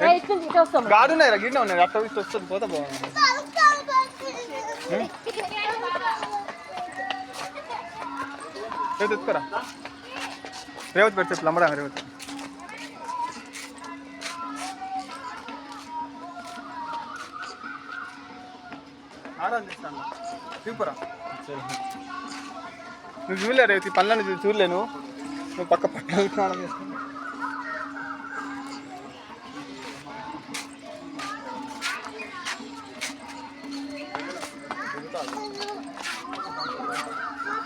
అలా ఇట్లా ఇట్లా వస్తాం. గాడు ఉన్నాయి గిన్నె ఉన్నాయి అట్ట ఇట్లా వస్తుంది పోతే బాగుంది రేవతి ఎత్తుకోరా రేవతి పెడితే ప్లంబడా రేవతి. ఆనందిస్తాను చూపురా నువ్వు చూడలే రేవతి పనులను చూ- చూడలేను. నువ్వు పక్క పట్ల స్నానం చేస్తాను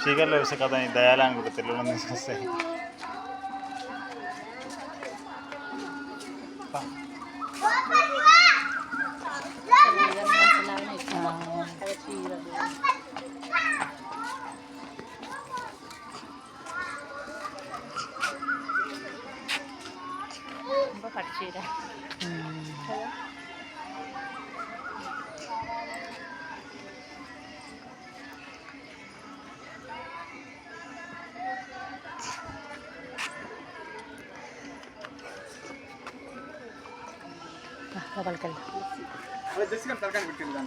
చీకట్లో వేసే కదా ఈ దయాలు అనుకుంటే తెలుగులో తీసుకొస్తాయి పట్టు சீடை ಮೊಬೈಲ್ಕಲ್ಲಿ ತರಕಾರಿ ಬಿಟ್ಟಿಲ್ಲ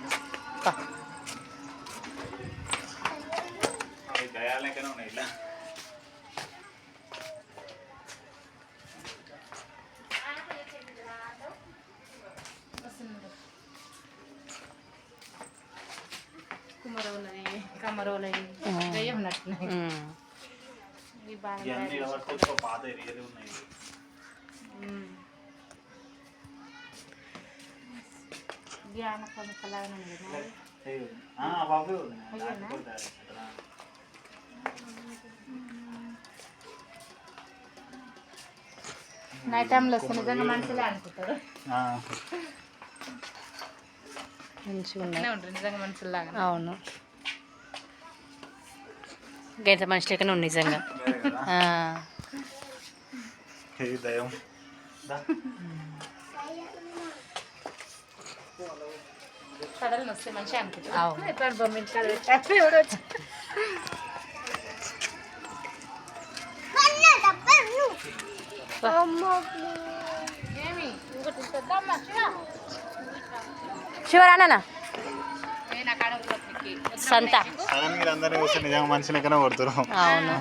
కమరవులది దయ్యం నట్టున్నాయి ఇవి బాగా పాత ఉన్నాయి? నైట్ టైంలో వస్తే నిజంగా మనుషులే అనుకుంటారు. ఆ, మంచిగా నిజంగా మనుషుల్లాగా అవును. గంట మనిషి లెక్కనే ఉంది నిజంగా వేరే కదా. ఆ. ఇది దయం దా. కడలు వస్తే మనిషి అనుకుంటారు అవును. ఎప్పుడు బొమ్మ ఇంటికాడ పెట్టారు ఎవడు వచ్చి ఏమి ఇంకోటి ఉంటుందమ్మా శివరానా నేను అక్కడ లోపలికి సంత. అవును.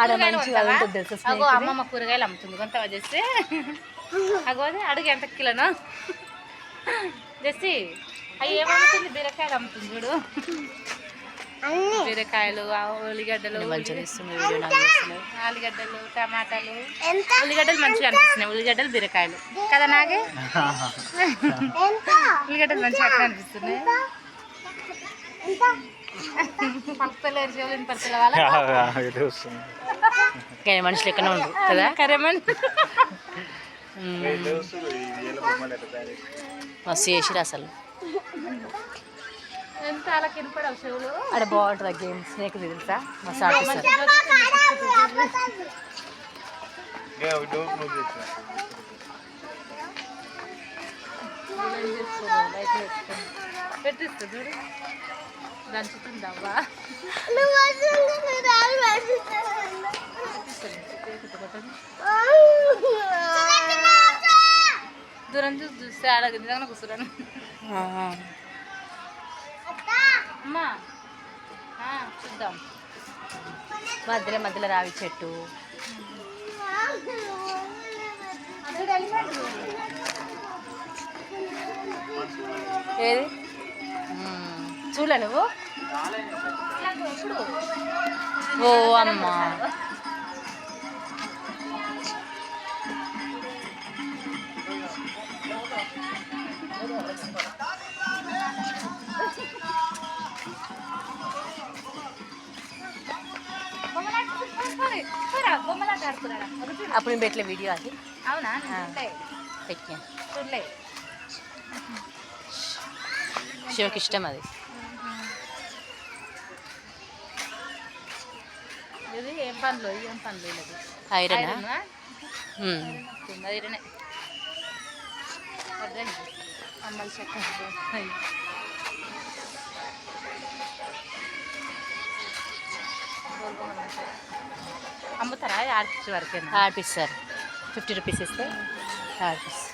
ఆడ మంచిగా ఉంటుంది తెలుసా అగో స్నేహితుడి? అమ్మమ్మ కూరగాయలు అమ్ముతుంది. కొంత చేసి అగో అది అడుగు ఎంత కిలోను. జెస్సి అవి ఏమమ్ముతుంది బీరకాయలు అమ్ముతుంది చూడు. బీరకాయలు ఆ ఉల్లిగడ్డలు ఆలుగడ్డలు టమాటాలు. ఉల్లిగడ్డలు మంచిగా అనిపిస్తున్నాయి. ఉల్లిగడ్డలు బీరకాయలు. కదా నాగే? ఉల్లిగడ్డలు మంచిగా అట్లా అనిపిస్తున్నాయి. పక్కలేరు చెవులు పక్కల వాళ్ళ ఇది వస్తుంది కానీ మనిషి లెక్కనే ఉండు కదా? తయారు చేస్తారు? మస్తు చేసిరు అసలు. ఆడ బాగుంటుంది ఆ గేమ్ స్నేక్ తెలుసా? మస్తు చూడు. దంచుతుందవ్వా. దూరం చూసి చూస్తే ఆడ నిజంగా కూర్చున్నాను అమ్మా. చూద్దాం. మధ్యలో మధ్యలో రావి చెట్టు. ఏది? చూడ చూడలే నువ్వు? ఓ అమ్మా. బొమ్మలాట అప్పుడు నేను వీడియో అది. అవునా? శివకి ఇష్టం అది. ఏం పనులు ఏం పనులు ఇది ఐరన్? ఐరనే? అమ్మల్ చక్క అమ్ముతారా ఆర్టిస్ట్ వరకేనా ఆడిపిస్తారు ఫిఫ్టీ రూపీస్ ఇస్తే ఆడిపిస్తారు